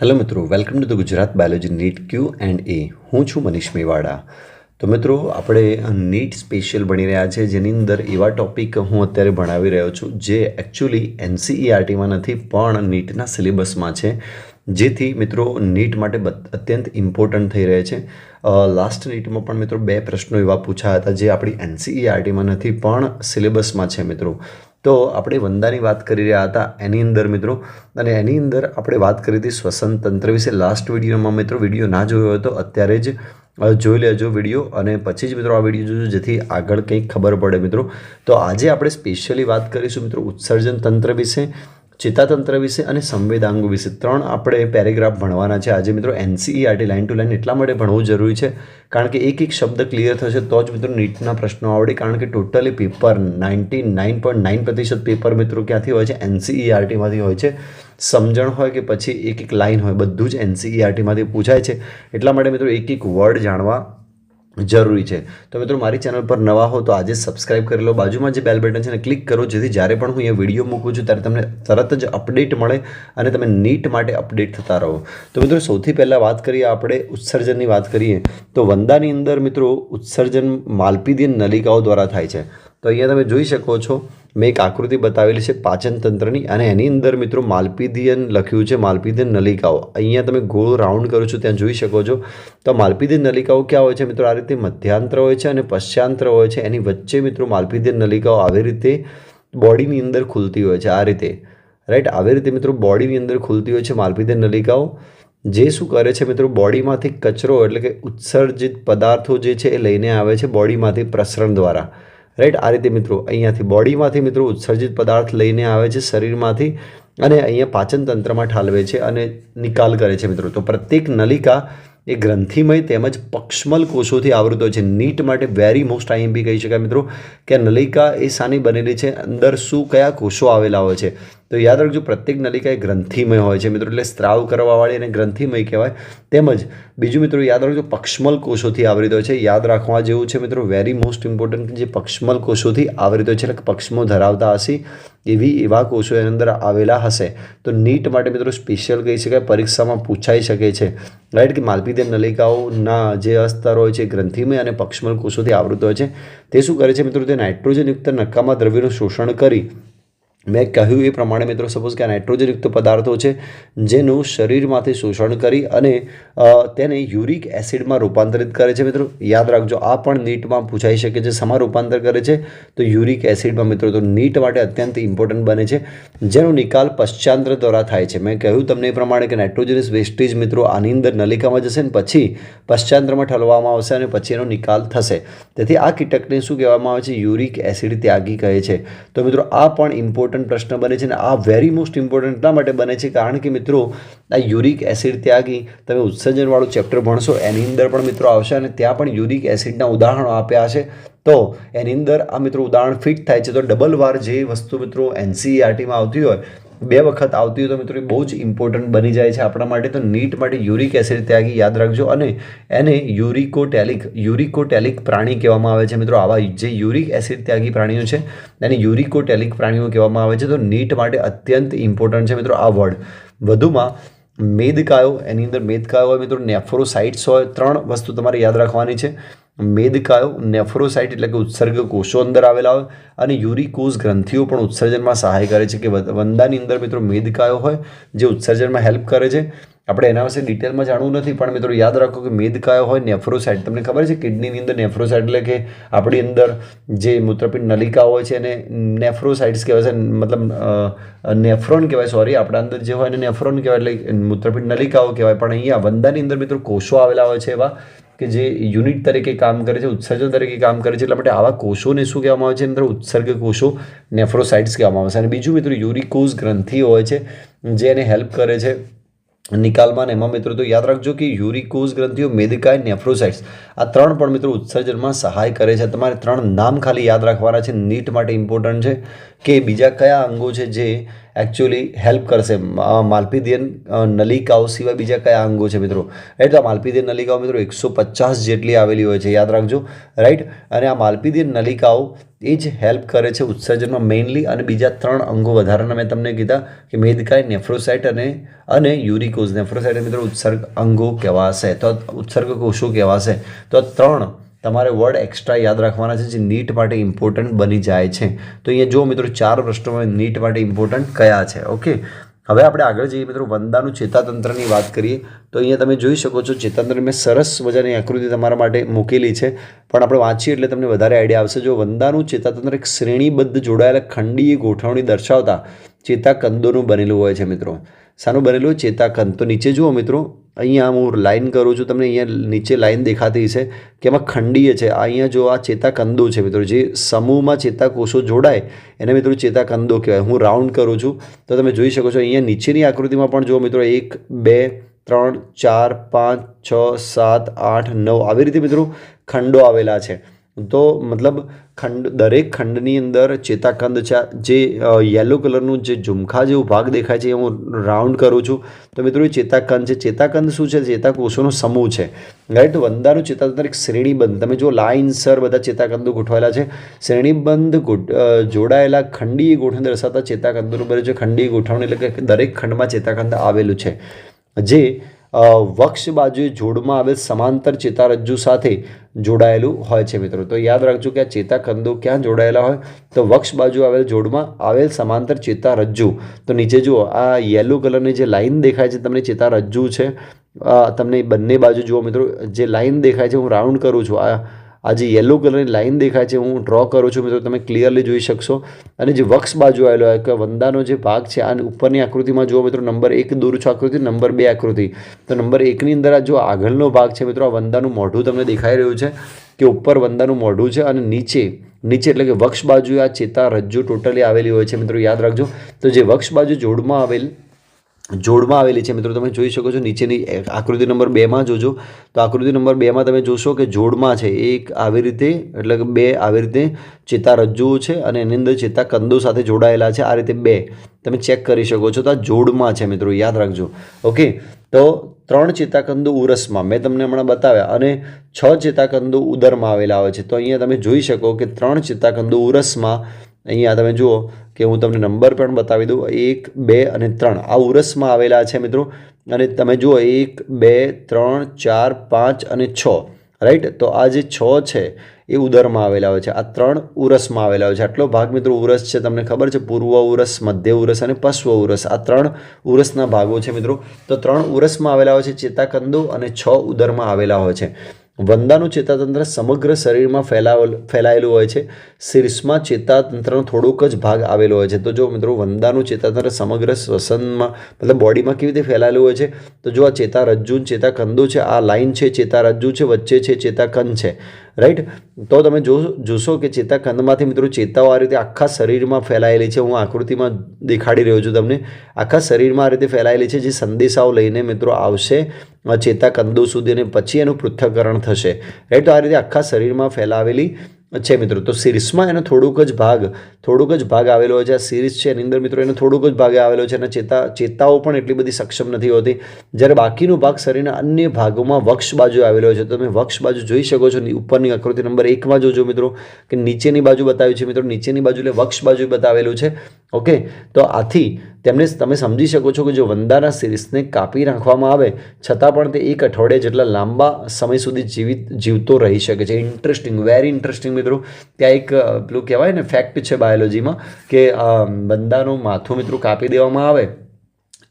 Hello મિત્રો welcome to the Gujarat biology NEET Q and A હું છું મનીષ મેવાડા. તો મિત્રો, આપણે નીટ સ્પેશિયલ ભણી રહ્યા છે, જેની અંદર એવા ટોપિક હું અત્યારે ભણાવી રહ્યો છું, જે એકચ્યુઅલી એનસીઈઆરટીમાં નથી, પણ નીટના સિલેબસમાં છે. જેથી મિત્રો નીટ માટે અત્યંત ઇમ્પોર્ટન્ટ થઈ રહે છે. લાસ્ટ નીટમાં પણ મિત્રો બે પ્રશ્નો એવા પૂછાયા હતા, જે આપણી એનસીઈઆરટીમાં નથી, પણ સિલેબસમાં છે મિત્રો. તો આપણે વંદાની વાત કરી રહ્યા હતા એની અંદર મિત્રો. અને એની અંદર આપણે વાત કરી હતી શ્વસન તંત્ર વિશે. લાસ્ટ વિડીયોમાં મિત્રો વીડિયો ના જોયો હોય તો અત્યારે જ જોઈ લેજો વીડિયો. અને પછી જ મિત્રો આ વીડિયો જોજો, જેથી આગળ કંઈક ખબર પડે મિત્રો. તો આજે આપણે સ્પેશિયલી વાત કરીશું મિત્રો ઉત્સર્જન તંત્ર વિશે. ચેતાતંત્ર વિશે અને સંવેદાંગો વિશે ત્રણ આપણે પેરેગ્રાફ ભણવાના છે. આજે મિત્રો એનસીઈઆરટી લાઇન ટુ લાઇન એટલા માટે ભણવું જરૂરી છે. કારણ કે એક એક શબ્દ ક્લિયર થશે તો જ મિત્રો નીટના પ્રશ્નો આવડે. કારણ કે totally paper ninety nine point nine પ્રતિશત paper મિત્રો ક્યાંથી હોય છે? એનસીઈઆરટીમાંથી હોય છે. સમજણ હોય કે પછી એક એક લાઇન હોય, બધું જ એનસીઈઆરટીમાંથી પૂછાય છે. એટલા માટે મિત્રો એક એક વર્ડ જાણવા જરૂરી છે. તો મિત્રો, મારી ચેનલ પર નવા હો તો આજે સબસ્ક્રાઇબ કરી લો. બાજુમાં જે બેલ બટન છે એને ક્લિક કરો, જેથી જ્યારે પણ હું એ વીડિયો મૂકું છું, ત્યારે તમને તરત જ અપડેટ મળે અને તમે નીટ માટે અપડેટ થતા રહો. તો મિત્રો, સૌથી પહેલાં વાત કરીએ આપણે ઉત્સર્જનની વાત કરીએ, તો વંદાની અંદર મિત્રો ઉત્સર્જન માલપીદીય નલિકાઓ દ્વારા થાય છે. તો અહીંયા તમે જોઈ શકો છો, મેં એક આકૃતિ બતાવેલી છે પાચન તંત્રની અને એની અંદર મિત્રો માલપીધિયન લખ્યું છે માલપીધિયન નલિકાઓ. અહીંયા તમે ગોળ રાઉન્ડ કરો છો, ત્યાં જોઈ શકો છો. તો માલપીધિયન નલિકાઓ ક્યાં હોય છે મિત્રો? આ રીતે મધ્યાંતર હોય છે અને પશ્ચાંતર હોય છે. એની વચ્ચે મિત્રો માલપીધિયન નલિકાઓ આવી રીતે બોડીની અંદર ખુલતી હોય છે, આ રીતે. રાઈટ? આવી રીતે મિત્રો બોડીની અંદર ખુલતી હોય છે માલપીધિયન નલિકાઓ. જે શું કરે છે મિત્રો? બોડીમાંથી કચરો એટલે કે ઉત્સર્જિત પદાર્થો જે છે એ લઈને આવે છે બોડીમાંથી પ્રસરણ દ્વારા. રાઈટ આ રીતે મિત્રો, અહીંયાથી બોડીમાંથી મિત્રો ઉત્સર્જિત પદાર્થ લઈને આવે છે શરીરમાંથી અને અહીંયા પાચન તંત્રમાં ઠાલવે છે અને નિકાલ કરે છે મિત્રો. તો પ્રત્યેક નલિકા એ ગ્રંથિમય તેમજ પક્ષમલ કોષોથી આવૃત હોય છે. નીટ માટે વેરી મોસ્ટ આઈએમપી કહી શકાય મિત્રો. કે નલિકા એ સાની બનેલી છે. અંદર શું કયા કોષો આવેલા હોય છે? તો યાદ રાખજો, પ્રત્યેક નલિકા એ ગ્રંથિમય હોય છે મિત્રો. એટલે સ્ત્રાવ કરવાવાળી અને ગ્રંથિમય કહેવાય. તેમજ બીજું મિત્રો યાદ રાખજો, પક્ષમલ કોષોથી આવરી હોય છે. યાદ રાખવા જેવું છે મિત્રો વેરી મોસ્ટ ઇમ્પોર્ટન્ટ જે પક્ષમલ કોષોથી આવૃત હોય છે. એટલે પક્ષમો ધરાવતા હશે એવી એવા કોષો એની અંદર આવેલા હશે. તો નીટ માટે મિત્રો સ્પેશિયલ કહી શકાય, પરીક્ષામાં પૂછાઈ શકે છે. રાઈટ કે માલપીદેવ નલિકાઓના જે અસ્તર હોય છે ગ્રંથિમય અને પક્ષમલ કોષોથી આવૃત હોય છે. તે શું કરે છે મિત્રો, તે નાઇટ્રોજનયુક્ત નકામા દ્રવ્યનું શોષણ કરી મેં કહ્યું એ પ્રમાણે મિત્રો સપોઝ કે નાઇટ્રોજનયુક્ત પદાર્થો છે, જેનું શરીરમાંથી શોષણ કરી અને તેને યુરિક એસિડમાં રૂપાંતરિત કરે છે મિત્રો. યાદ રાખજો, આ પણ નીટમાં પૂછાઈ શકે છે સમા રૂપાંતર કરે છે? તો યુરિક એસિડમાં મિત્રો, તો નીટ માટે અત્યંત ઇમ્પોર્ટન્ટ બને છે. જેનો નિકાલ પશ્ચાંતર દ્વારા થાય છે. મેં કહ્યું તમને એ પ્રમાણે કે નાઇટ્રોજનસ વેસ્ટેજ મિત્રો, આની અંદર નલિકામાં જશે ને પછી પશ્ચાંતરમાં ઠલવામાં આવશે અને પછી એનો નિકાલ થશે. તેથી આ કીટકને શું કહેવામાં આવે છે? યુરિક એસિડ ત્યાગી કહે છે. તો મિત્રો, આ પણ ઇમ્પોર્ટન્ટ પ્રશ્ન બને છે અને આ વેરી મોસ્ટ ઇમ્પોર્ટન્ટ એટલા માટે બને છે કારણ કે મિત્રો, આ યુરિક એસિડ ત્યાગી તમે ઉત્સર્જનવાળું ચેપ્ટર ભણશો, એની અંદર પણ મિત્રો આવશે અને ત્યાં પણ યુરિક એસિડના ઉદાહરણો આપ્યા છે. તો એની અંદર આ મિત્રો ઉદાહરણ ફિટ થાય છે. તો ડબલ વાર જે વસ્તુ મિત્રો એનસીઈઆરટીમાં આવતી હોય બે વખત આવતી હોય તો મિત્રો એ બહુ જ ઇમ્પોર્ટન્ટ બની જાય છે આપણા માટે. તો નીટ માટે યુરિક એસિડ ત્યાગી યાદ રાખજો અને એને યુરિકોટેલિક યુરિકોટેલિક પ્રાણી કહેવામાં આવે છે મિત્રો. આવા જે યુરિક એસિડ ત્યાગી પ્રાણીઓ છે, એને યુરિકોટેલિક પ્રાણીઓ કહેવામાં આવે છે. તો નીટ માટે અત્યંત ઇમ્પોર્ટન્ટ છે મિત્રો આ વર્ડ વધુમાં, મેદકાયો, એની અંદર મેદકાયો હોય મિત્રો, નેફ્રોસાઇટ્સ હોય, ત્રણ વસ્તુ તમારે યાદ રાખવાની છે. મેદકાયો નેફ્રોસાઇટ એટલે કે ઉત્સર્ગ કોષો અંદર આવેલા હોય અને યુરિકોઝ ગ્રંથિઓ પણ ઉત્સર્જનમાં સહાય કરે છે કે વંદાની અંદર મિત્રો મેદકાયો હોય, જે ઉત્સર્જનમાં હેલ્પ કરે છે. આપણે એના વિશે ડિટેલમાં જાણવું નથી, પણ મિત્રો યાદ રાખો કે મેદકાયો હોય નેફ્રોસાઇટ તમને ખબર છે કિડનીની અંદર નેફ્રોસાઇટ એટલે કે આપણી અંદર જે મૂત્રપિંડ નલિકા હોય છે એને નેફ્રોસાઇટ્સ કહેવાય છે, મતલબ નેફ્રોન કહેવાય સોરી આપણા અંદર જે હોય એને નેફ્રોન કહેવાય, એટલે મૂત્રપિંડ નલિકાઓ કહેવાય. પણ અહીંયા વંદાની અંદર મિત્રો કોષો આવેલા હોય છે એવા કે જે યુનિટ તરીકે કામ કરે છે, ઉત્સર્જન તરીકે કામ કરે છે, એટલા માટે આવા કોષોને શું કહેવામાં આવે છે? અંદર ઉત્સર્ગ કોષો, નેફ્રોસાઇટ્સ કહેવામાં આવે છે. અને બીજું મિત્રો યુરિકોઝ ગ્રંથિઓ હોય છે, જે એને હેલ્પ કરે છે નિકાલમાં. એમાં મિત્રો તો યાદ રાખજો કે યુરિકોઝ ગ્રંથિઓ, મેદકાય, નેફ્રોસાઇટ્સ, આ ત્રણ પણ મિત્રો ઉત્સર્જનમાં સહાય કરે છે. તમારે ત્રણ નામ ખાલી યાદ રાખવાના છે. નીટ માટે ઇમ્પોર્ટન્ટ છે કે બીજા કયા અંગો છે જે એકચ્યુઅલી હેલ્પ કરશે. માલપીદિયન નલિકાઓ સિવાય બીજા કયા અંગો છે મિત્રો? રાઈટ તો આ માલપીદિયન નલિકાઓ મિત્રો એકસો પચાસ જેટલી આવેલી હોય છે. યાદ રાખજો. રાઈટ અને આ માલપીદિયન નલિકાઓ એ જ હેલ્પ કરે છે ઉત્સર્જનમાં મેઇનલી અને બીજા ત્રણ અંગો વધારાના મેં તમને કીધા કે મેદકાય નેફ્રોસાઇટ અને અને યુરિકોઝ. નેફ્રોસાઇટ મિત્રો ઉત્સર્ગ અંગો કહેવાશે. તો ઉત્સર્ગ કોષો કહેવાશે. તો ત્રણ તમારે વર્ડ એક્સ્ટ્રા યાદ રાખવાના છે જે નીટ માટે ઇમ્પોર્ટન્ટ બની જાય છે. તો અહીંયા જો મિત્રો ચાર પ્રશ્નોમાં નીટ માટે ઇમ્પોર્ટન્ટ કયા છે ઓકે હવે આપણે આગળ જઈએ મિત્રો વંદાનું ચેતાતંત્રની વાત કરીએ. તો અહીંયા તમે જોઈ શકો છો ચેતાતંત્ર મેં સરસ મજાની આકૃતિ તમારા માટે મૂકેલી છે. પણ આપણે વાંચીએ એટલે તમને વધારે આઈડિયા આવશે. જો વંદાનું ચેતાતંત્ર એક શ્રેણીબદ્ધ જોડાયેલા ખંડીય ગોઠવણી દર્શાવતા ચેતાકંદોનું બનેલું હોય છે મિત્રો. શાનું બનેલું ચેતાકંદ. તો નીચે જુઓ મિત્રો અહીંયા હું લાઈન કરું છું, તમને અહીંયા નીચે લાઈન દેખાતી છે કે એમાં ખંડીય છે. અહીંયા જો આ ચેતાકંદો છે મિત્રો, જે સમૂહમાં ચેતાકોષો જોડાય, એને મિત્રો ચેતાકંદો કહેવાય. હું રાઉન્ડ કરું છું. તો તમે જોઈ શકો છો, અહીંયા નીચેની આકૃતિમાં પણ જો મિત્રો, એક, બે, ત્રણ, ચાર, પાંચ, છ, સાત, આઠ, નવ, આવી રીતે મિત્રો ખંડો આવેલા છે. તો મતલબ ખંડ, દરેક ખંડની અંદર ચેતાકંદ છે. જે યલો કલરનું જે ઝુમખા જેવો ભાગ દેખાય છે, એ હું રાઉન્ડ કરું છું. તો મિત્રો, એ ચેતાકંદ છે. ચેતાકંદ શું છે? ચેતાકોષોનો સમૂહ છે. રાઈટ વંદાનું ચેતાતંત્ર એક શ્રેણીબંધ. તમે જો લાઇનસર બધા ચેતાકંદો ગોઠવાયેલા છે. શ્રેણીબંધ જોડાયેલા ખંડીય ગોઠવણ દર્શાવતા ચેતાકંદોનું બને છે ખંડીય ગોઠવણ. એટલે કે દરેક ખંડમાં ચેતાકંદ આવેલું છે. જે વક્ષ બાજુએ જોડમાં આવેલ સમાંતર ચેતારજ્જુ સાથે જોડાયેલું હોય છે મિત્રો. તો યાદ રાખજો કે આ ચેતાકંદો ક્યાં જોડાયેલા હોય? તો વક્ષ બાજુ આવેલ જોડમાં આવેલ સમાંતર ચેતારજ્જુ. તો નીચે જુઓ, આ યેલો કલરની જે લાઈન દેખાય છે તમને ચેતારજ્જુ છે. તમને બંને બાજુ જુઓ મિત્રો, જે લાઈન દેખાય છે હું રાઉન્ડ કરું છું. આ આ જે યલો કલરની લાઈન દેખાય છે, હું ડ્રો કરું છું, મિત્રો, તમે ક્લિયરલી જોઈ શકશો. અને જે વક્ષ બાજુ આવેલો હોય કે વંદાનો જે ભાગ છે, આ ઉપરની આકૃતિમાં જુઓ, મિત્રો નંબર એક દૂર છો આકૃતિ નંબર બે આકૃતિ. તો નંબર એકની અંદર આ જો આગળનો ભાગ છે, મિત્રો, આ વંદાનું મોઢું તમને દેખાઈ રહ્યું છે કે ઉપર વંદાનું મોઢું છે અને નીચે નીચે એટલે કે વક્ષ બાજુ આ ચેતા રજ્જુ ટોટલી આવેલી હોય છે, મિત્રો, યાદ રાખજો. તો જે વક્ષ બાજુ જોડમાં આવેલ જોડમાં આવેલી છે. મિત્રો, તમે જોઈ શકો છો નીચેની આકૃતિ નંબર બેમાં જોજો. તો આકૃતિ નંબર બેમાં તમે જોશો કે જોડમાં છે. એક આવી રીતે, એટલે કે બે આવી રીતે ચેતારજ્જુઓ છે અને એની અંદર ચેતાકંદો સાથે જોડાયેલા છે. આ રીતે બે. તમે ચેક કરી શકો છો. તો આ જોડમાં છે મિત્રો, યાદ રાખજો. ઓકે? તો ત્રણ ચેતાકંદો ઉરસમાં. મેં તમને હમણાં બતાવ્યા. અને છ ચેતાકંદો ઉદરમાં આવેલા હોય છે. તો અહીંયા તમે જોઈ શકો કે ત્રણ ચેતાકંદો ઉરસમાં. અહીંયા તમે જુઓ કે હું તમને નંબર પણ બતાવી દઉં. એક, બે અને ત્રણ. આ ઉરસમાં આવેલા છે મિત્રો. અને તમે જુઓ, એક, બે, ત્રણ, ચાર, પાંચ અને છ. રાઈટ તો આ જે છ છે, એ ઉદરમાં આવેલા હોય છે. આ ત્રણ ઉરસમાં આવેલા હોય છે. આટલો ભાગ મિત્રો ઉરસ છે. તમને ખબર છે, પૂર્વ ઉરસ, મધ્ય ઉરસ અને પશ્વ ઉરસ. આ ત્રણ ઉરસના ભાગો છે મિત્રો. તો ત્રણ ઉરસમાં આવેલા હોય છે ચેતાકંદો અને છ ઉદરમાં આવેલા હોય છે. વંદાનું ચેતાતંત્ર સમગ્ર શરીરમાં ફેલાવેલ ફેલાયેલું હોય છે. શીર્ષમાં ચેતાતંત્રનો થોડોક જ ભાગ આવેલો હોય છે. તો જો મિત્રો વંદાનું ચેતાતંત્ર સમગ્ર શ્વસનમાં મતલબ બોડીમાં કેવી રીતે ફેલાયેલું હોય છે? તો જો આ ચેતારજ્જુ ચેતાકંદુ છે, આ લાઈન છે, ચેતારજ્જુ છે, વચ્ચે છે, ચેતાકંદ છે. રાઈટ તો તમે જો જોશો કે ચેતાખંડમાંથી મિત્રો ચેતાઓ આ રીતે આખા શરીરમાં ફેલાયેલી છે. હું આકૃતિમાં દેખાડી રહ્યો છું તમને. આખા શરીરમાં આ રીતે ફેલાયેલી છે, જે સંદેશાઓ લઈને મિત્રો આવશે ચેતાકંદો સુધી અને પછી એનું પૃથ્થકરણ થશે. રાઈટ તો આ રીતે આખા શરીરમાં ફેલાવેલી છે મિત્રો, તો સિરીઝમાં એનો થોડુંક જ ભાગ, થોડુંક જ ભાગ આવેલો હોય છે. આ સિરીઝ છે, એની અંદર મિત્રો, એનો થોડુંક જ ભાગ આવેલો છે અને ચેતા, ચેતાઓ પણ એટલી બધી સક્ષમ નથી હોતી. જ્યારે બાકીનો ભાગ શરીરના અન્ય ભાગોમાં વક્ષ બાજુ આવેલો છે. તમે વક્ષ બાજુ જોઈ શકો છો ઉપરની આકૃતિ નંબર એકમાં જોજો મિત્રો, કે નીચેની બાજુ બતાવ્યું છે મિત્રો, નીચેની બાજુ એટલે વક્ષ બાજુ બતાવેલું છે. ઓકે? તો આથી તેમને તમે સમજી શકો છો કે જો વંદાના શીર્ષને કાપી નાખવામાં આવે, છતાં પણ તે એક અઠવાડિયા જેટલા લાંબા સમય સુધી જીવિત, જીવતો રહી શકે છે. ઇન્ટરેસ્ટિંગ વેરી ઇન્ટરેસ્ટિંગ મિત્રો. ત્યાં એક પેલું કહેવાય ને ફેક્ટ છે બાયોલોજીમાં કે વંદાનું માથું મિત્રો કાપી દેવામાં આવે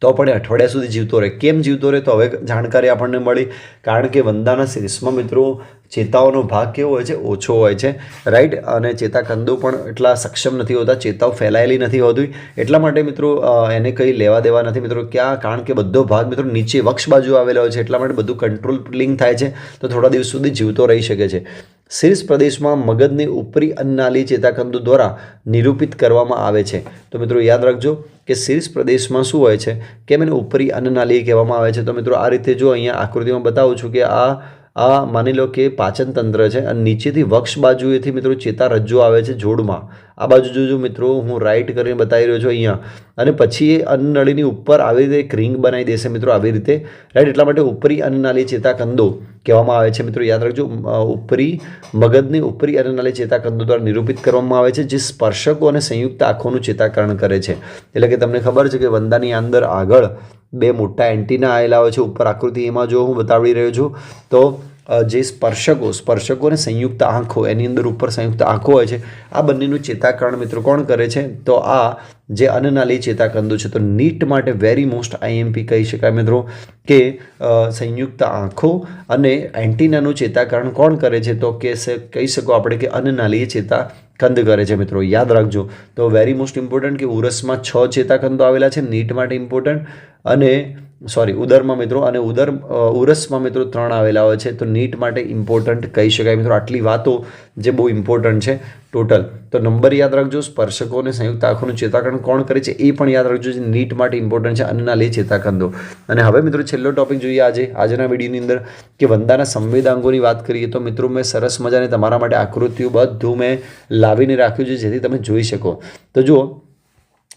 તો પણ એ અઠવાડિયા સુધી જીવતો રહે. કેમ જીવતો રહે તો હવે જાણકારી આપણને મળી. કારણ કે વંદાના શીર્ષમાં મિત્રો ચેતાઓનો ભાગ કેવો હોય છે? ઓછો હોય છે. રાઈટ અને ચેતાકંદો પણ એટલા સક્ષમ નથી હોતા. ચેતાઓ ફેલાયેલી નથી હોતી. એટલા માટે મિત્રો એને કંઈ લેવા દેવા નથી. મિત્રો, ક્યાં? કારણ કે બધો ભાગ મિત્રો નીચે વક્ષ બાજુ આવેલો હોય છે. એટલા માટે બધું કંટ્રોલિંગ થાય છે. તો થોડા દિવસ સુધી જીવતો રહી શકે છે. શીર્ષ પ્રદેશમાં મગજની ઉપરી અન્નાલી ચેતાકંદો દ્વારા નિરૂપિત કરવામાં આવે છે. તો મિત્રો યાદ રાખજો કે શીર્ષ પ્રદેશમાં શું હોય છે? કેમ એને ઉપરી અન્નનાલી કહેવામાં આવે છે? તો મિત્રો, આ રીતે જો અહીંયા આકૃતિમાં બતાવું છું કે આ આ માની લો કે પાચન તંત્ર છે અને નીચેથી વક્ષ બાજુએથી મિત્રો ચેતા રજ્જુ આવે છે જોડમાં. આ બાજુ જોજો મિત્રો, હું રાઈટ કરીને બતાવી રહ્યો છું અહીંયા. અને પછી એ અન્નનળીની ઉપર આવી રીતે એક રિંગ બનાવી દેશે મિત્રો આવી રીતે. રાઈટ એટલા માટે ઉપરી અન્નનાળી ચેતાકંદો કહેવામાં આવે છે મિત્રો. યાદ રાખજો ઉપરી મગજની ઉપરી અન્નનાળી ચેતાકંદો દ્વારા નિરૂપિત કરવામાં આવે છે, જે સ્પર્શકો અને સંયુક્ત આંખોનું ચેતાકરણ કરે છે. એટલે કે તમને ખબર છે કે વંદાની અંદર આગળ બે મોટા એન્ટીના આવેલા હોય છે ઉપર આકૃતિ, એમાં જો હું બતાવી રહ્યો છું, તો જે સ્પર્શકો સ્પર્શકો અને સંયુક્ત આંખો, એની અંદર ઉપર સંયુક્ત આંખો હોય છે, આ બંનેનું ચેતાકરણ મિત્રો કોણ કરે છે? તો આ જે અન્નનાલી ચેતાકંદો છે તો નીટ માટે વેરી મોસ્ટ આઈએમપી કહી શકાય મિત્રો કે સંયુક્ત આંખો અને એન્ટીનાનું ચેતાકરણ કોણ કરે છે? તો કે કહી શકો આપણે કે અન્નનાલીય ચેતા કંદ કરે છે મિત્રો. યાદ રાખજો. તો વેરી મોસ્ટ ઇમ્પોર્ટન્ટ કે ઉરસમાં છ ચેતાકંદો આવેલા છે, નીટ માટે ઇમ્પોર્ટન્ટ અને સોરી ઉદરમાં મિત્રો અને ઉદર ઉરસમાં મિત્રો ત્રણ આવેલા હોય છે. તો નીટ માટે ઇમ્પોર્ટન્ટ કહી શકાય મિત્રો. આટલી વાતો જે બહુ ઇમ્પોર્ટન્ટ છે. ટોટલ તો નંબર યાદ રાખજો, સ્પર્શકો અને સંયુક્ત આંખોનું ચેતાકરણ કોણ કરે છે એ પણ યાદ રાખજો, જે નીટ માટે ઇમ્પોર્ટન્ટ છે, અન્નના લે ચેતાકંદો અને હવે મિત્રો છેલ્લો ટોપિક જોઈએ આજે, આજના વિડીયોની અંદર કે વંદાના સંવેદાંગોની વાત કરીએ તો મિત્રો મેં સરસ મજાને તમારા માટે આકૃતિઓ બધું મેં લાવીને રાખ્યું છે, જેથી તમે જોઈ શકો. તો જુઓ,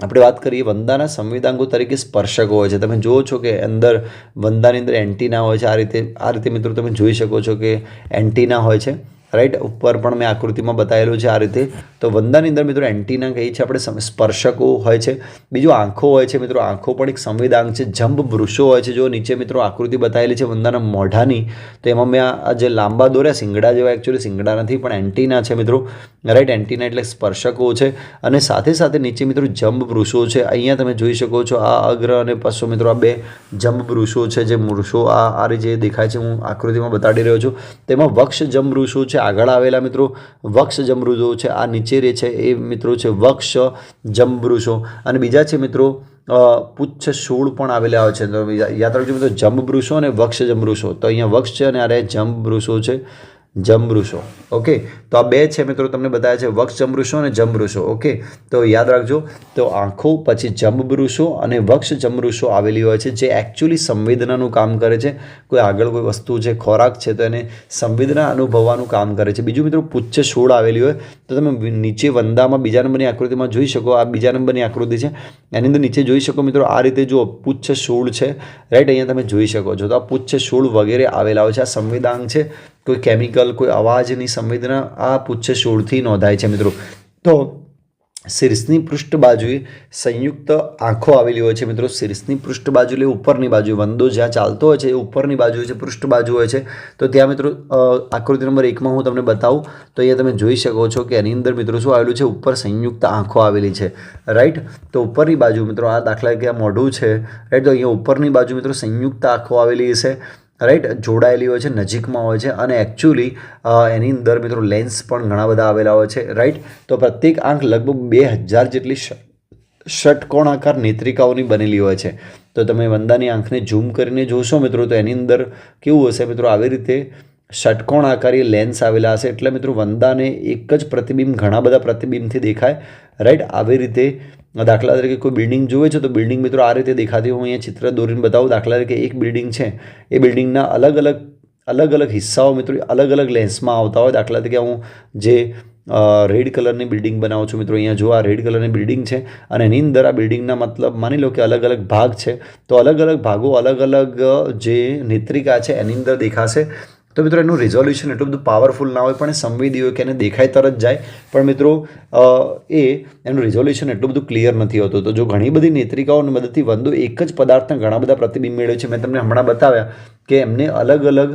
આપણે વાત કરીએ વંદાના સંવેદાંગો તરીકે સ્પર્શકો હોય છે. તમે જુઓ છો કે અંદર વંદાની અંદર એન્ટીના હોય છે. આ રીતે આ રીતે મિત્રો તમે જોઈ શકો છો કે એન્ટીના હોય છે. રાઈટ ઉપર પણ મેં આકૃતિમાં બતાવેલું છે આ રીતે. તો વંદાની અંદર મિત્રો, એન્ટીના કહીએ છીએ આપણે સ્પર્શકો હોય છે. બીજું આંખો હોય છે મિત્રો, આંખો પણ એક સંવેદાંગ છે. જંબ વૃક્ષો હોય છે. જો નીચે મિત્રો આકૃતિ બતાવેલી છે વંદાના મોઢાની, તો એમાં મેં આ જે લાંબા દોર્યા સિંગડા જેવા એકચ્યુઅલી સિંગડા નથી, પણ એન્ટીના છે મિત્રો. રાઈટ એન્ટીના એટલે સ્પર્શકો છે. અને સાથે સાથે નીચે મિત્રો જંબ વૃક્ષો છે. અહીંયા તમે જોઈ શકો છો આ અગ્ર અને પશુ મિત્રો, આ બે જંબ વૃક્ષો છે. જે વૃક્ષો આ આ જે દેખાય છે, હું આકૃતિમાં બતાડી રહ્યો છું. તેમાં વક્ષ જંબ વૃક્ષો છે. આગળ આવેલા મિત્રો વક્ષ જમૃદો છે. આ નીચે રે છે એ મિત્રો છે વક્ષ જંબૃષો. અને બીજા છે મિત્રો પુચ્છ શૂળ પણ આવેલા હોય છે. તો યાદ રાખજો મિત્રો, જંબૃષો અને વક્ષ જમૃષો તો અહીંયા વક્ષ છે અને આ જંબૃષો છે. જમૃષો. ઓકે તો આ બે છે મિત્રો તમને બતાવ્યા છે વક્ષ જમૃષો અને જમૃષો. ઓકે તો યાદ રાખજો, તો આંખો, પછી જંબૃષો અને વક્ષ જમૃષો આવેલી હોય છે, જે એકચ્યુઅલી સંવેદનાનું કામ કરે છે. કોઈ આગળ કોઈ વસ્તુ છે ખોરાક છે, તો એને સંવેદના અનુભવવાનું કામ કરે છે. બીજું મિત્રો, પુચ્છ છોડ આવેલી હોય, તો તમે નીચે વંદામાં બીજા નંબરની આકૃતિમાં જોઈ શકો, આ બીજા નંબરની આકૃતિ છે. એની અંદર નીચે જોઈ શકો મિત્રો, આ રીતે જો પુચ્છ છોડ છે. રાઈટ અહીંયા તમે જોઈ શકો છો. તો આ પુચ્છ છોડ વગેરે આવેલા હોય છે, આ સંવેદાંગ છે. કોઈ કેમિકલ કોઈ અવાજની સંવેદના, આ પુચ્છ છોડથી નોંધાય છે મિત્રો. તો શીર્ષની પૃષ્ઠ બાજુએ સંયુક્ત આંખો આવેલી હોય છે મિત્રો. શીર્ષની પૃષ્ઠ બાજુ એટલે ઉપરની બાજુ, વંદો જ્યાં ચાલતો હોય છે એ ઉપરની બાજુ હોય છે પૃષ્ઠ બાજુ હોય છે. તો ત્યાં મિત્રો આકૃતિ નંબર એકમાં હું તમને બતાવું. તો અહીંયા તમે જોઈ શકો છો કે એની અંદર મિત્રો શું આવેલું છે? ઉપર સંયુક્ત આંખો આવેલી છે. રાઈટ તો ઉપરની બાજુ મિત્રો આ દાખલા કે મોઢું છે. રાઈટ તો અહીંયા ઉપરની બાજુ મિત્રો સંયુક્ત આંખો આવેલી છે રાઈટ? જોડાયેલી હોય છે, નજીકમાં હોય છે અને એકચ્યુઅલી એની અંદર મિત્રો લેન્સ પણ ઘણા બધા આવેલા હોય છે, રાઈટ? તો પ્રત્યેક આંખ લગભગ બે હજાર જેટલી ષટકોણાકાર નેત્રિકાઓની બનેલી હોય છે. તો તમે વંદાની આંખને ઝૂમ કરીને જોશો મિત્રો, તો એની અંદર કેવું હશે મિત્રો? આવી રીતે ષટકોણાકારી લેન્સ આવેલા હશે. એટલે મિત્રો, વંદાને એક જ પ્રતિબિંબ, ઘણા બધા પ્રતિબિંબથી દેખાય. રાઈટ આવી રીતે દાખલા તરીકે કોઈ બિલ્ડિંગ જોવે છે, તો બિલ્ડિંગ મિત્રો આ રીતે દેખાતી હું અહીંયા ચિત્ર દોરીને બતાવું. દાખલા તરીકે એક બિલ્ડિંગ છે. એ બિલ્ડિંગના અલગ અલગ અલગ અલગ હિસ્સાઓ મિત્રો અલગ અલગ લેન્સમાં આવતા હોય. દાખલા તરીકે હું જે રેડ કલરની બિલ્ડિંગ બનાવું છું મિત્રો, અહીંયા જો આ રેડ કલરની બિલ્ડિંગ છે અને એની અંદર આ બિલ્ડિંગના મતલબ માની લો કે અલગ અલગ ભાગ છે, તો અલગ અલગ ભાગો અલગ અલગ જે નેત્રિકા છે એની અંદર દેખાશે. તો મિત્રો, એનું રિઝોલ્યુશન એટલું બધું પાવરફુલ ના હોય, પણ સંવેદી હોય કે એને દેખાય તરત જાય. પણ મિત્રો એ, એનું રિઝોલ્યુશન એટલું બધું ક્લિયર નથી હોતું. તો જો ઘણી બધી નેત્રિકાઓની મદદથી વંદો એક જ પદાર્થના ઘણા બધા પ્રતિબિંબ મેળવે છે. મેં તમને હમણાં બતાવ્યા. કે એમને અલગ અલગ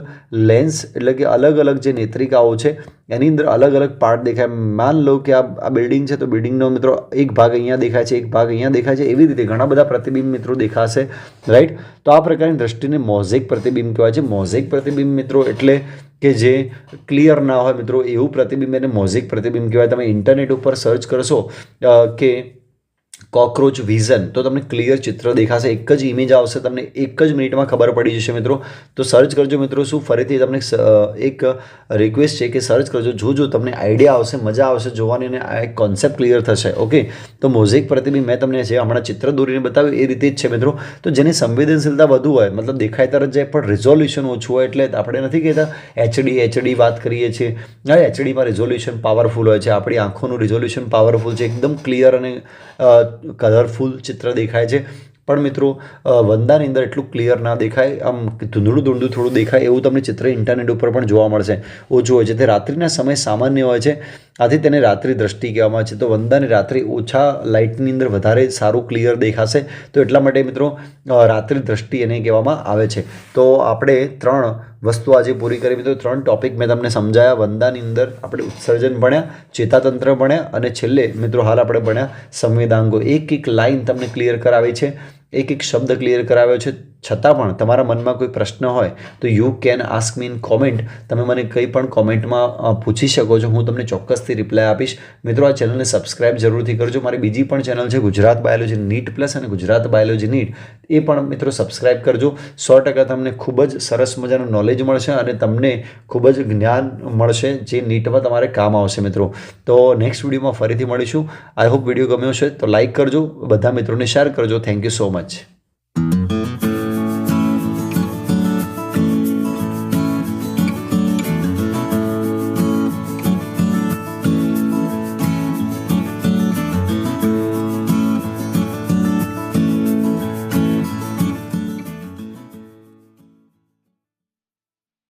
લેન્સ એટલે કે અલગ અલગ જે નેત્રિકાઓ છે, એની અંદર અલગ અલગ પાર્ટ દેખાય. માન લો કે આ બિલ્ડિંગ છે તો બિલ્ડિંગનો મિત્રો એક ભાગ અહીંયા દેખાય છે, એક ભાગ અહીંયા દેખાય છે. એવી રીતે ઘણા બધા પ્રતિબિંબ મિત્રો દેખાશે રાઈટ તો આ પ્રકારની દ્રષ્ટિને મોઝેક પ્રતિબિંબ કહેવાય છે. મોઝેક પ્રતિબિંબ મિત્રો એટલે કે જે ક્લિયર ના હોય મિત્રો, એવું પ્રતિબિંબ એને મોઝેક પ્રતિબિંબ કહેવાય. તમે ઇન્ટરનેટ ઉપર સર્ચ કરશો કે કોક્રોચ વિઝન. તો તમને ક્લિયર ચિત્ર દેખાશે. એક જ ઇમેજ આવશે. તમને એક જ મિનિટમાં ખબર પડી જશે મિત્રો. તો સર્ચ કરજો મિત્રો શું ફરીથી તમને એક રિક્વેસ્ટ છે કે સર્ચ કરજો. જો જો તમને આઈડિયા આવશે, મજા આવશે જોવાની અને આ એક કોન્સેપ્ટ ક્લિયર થશે. ઓકે તો મોઝેક પ્રતિબિંબ મેં તમને જે હમણાં ચિત્ર દોરીને બતાવ્યું એ રીતે જ છે મિત્રો. તો જેની સંવેદનશીલતા વધુ હોય, મતલબ દેખાય તરત જાય પણ રિઝોલ્યુશન ઓછું હોય એટલે આપણે નથી કહેતા એચડી એચડી વાત કરીએ છીએ. હવે એચડીમાં રિઝોલ્યુશન પાવરફુલ હોય છે. આપણી આંખોનું રિઝોલ્યુશન પાવરફુલ છે. એકદમ ક્લિયર અને કલરફુલ ચિત્ર દેખાય છે. પણ મિત્રો વંદાની અંદર એટલું ક્લિયર ના દેખાય. આમ ધૂંધળું ધૂંધળું થોડું દેખાય એવું તમને ચિત્ર ઇન્ટરનેટ ઉપર પણ જોવા મળશે. ઓછું હોય છે. તે રાત્રિના સમય સામાન્ય હોય છે. આથી તેને રાત્રિ દ્રષ્ટિ કહેવામાં આવે છે. તો વંદાની રાત્રિ ઓછા લાઇટની અંદર વધારે સારું ક્લિયર દેખાશે. તો એટલા માટે મિત્રો રાત્રિ દ્રષ્ટિ એને કહેવામાં આવે છે. તો આપણે ત્રણ વસ્તુ આજે પૂરી કરી મિત્રો ત્રણ ટોપિક મેં તમને સમજાયા. વંદાની અંદર આપણે ઉત્સર્જન ભણ્યા, ચેતાતંત્ર ભણ્યા અને છેલ્લે મિત્રો હાલ આપણે ભણ્યા સંવેદાંગો. એક એક લાઈન તમને ક્લિયર કરાવી છે. એક એક શબ્દ ક્લિયર કરાવ્યો છે. છતાં પણ તમારા મનમાં કોઈ પ્રશ્ન હોય, તો you can ask me in comment તમે મને કંઈ પણ કોમેન્ટમાં પૂછી શકો છો, હું તમને ચોક્કસથી રિપ્લાય આપીશ. મિત્રો, આ ચેનલને સબસ્ક્રાઇબ જરૂરથી કરજો. મારી બીજી પણ ચેનલ છે, ગુજરાત બાયોલોજી નીટ પ્લસ અને ગુજરાત બાયોલોજી નીટ એ પણ, મિત્રો સબસ્ક્રાઇબ કરજો. સો ટકા તમને ખૂબ જ સરસ મજાનું નોલેજ મળશે અને તમને ખૂબ જ જ્ઞાન મળશે જે નીટમાં તમારે કામ આવશે, મિત્રો. તો નેક્સ્ટ વિડીયોમાં ફરીથી મળીશું. આઈ હોપ વીડિયો ગમ્યો છે તો લાઇક કરજો. બધા મિત્રોને શેર કરજો. Thank you so much